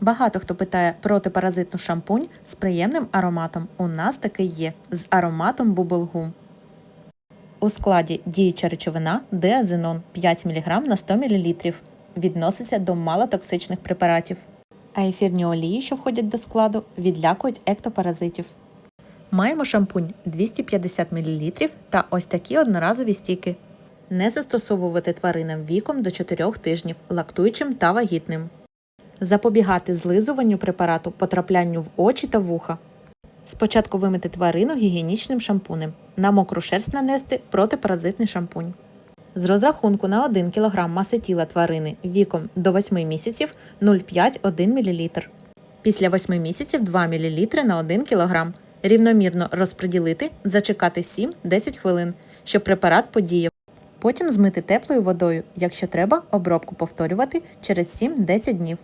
Багато хто питає протипаразитну шампунь з приємним ароматом. У нас такий є з ароматом Bubble У складі діюча речовина деазинон 5 мг на 100 мл. Відноситься до малотоксичних препаратів. А ефірні олії, що входять до складу, відлякують ектопаразитів. Маємо шампунь 250 мл та ось такі одноразові стіки. Не застосовувати тваринам віком до 4 тижнів, лактуючим та вагітним. Запобігати злизуванню препарату, потраплянню в очі та вуха. Спочатку вимити тварину гігієнічним шампунем. На мокру шерсть нанести протипаразитний шампунь. З розрахунку на 1 кг маси тіла тварини віком до 8 місяців 0,5-1 мл. Після 8 місяців 2 мл на 1 кг. Рівномірно розподілити, зачекати 7-10 хвилин, щоб препарат подіяв. Потім змити теплою водою, якщо треба, обробку повторювати через 7-10 днів.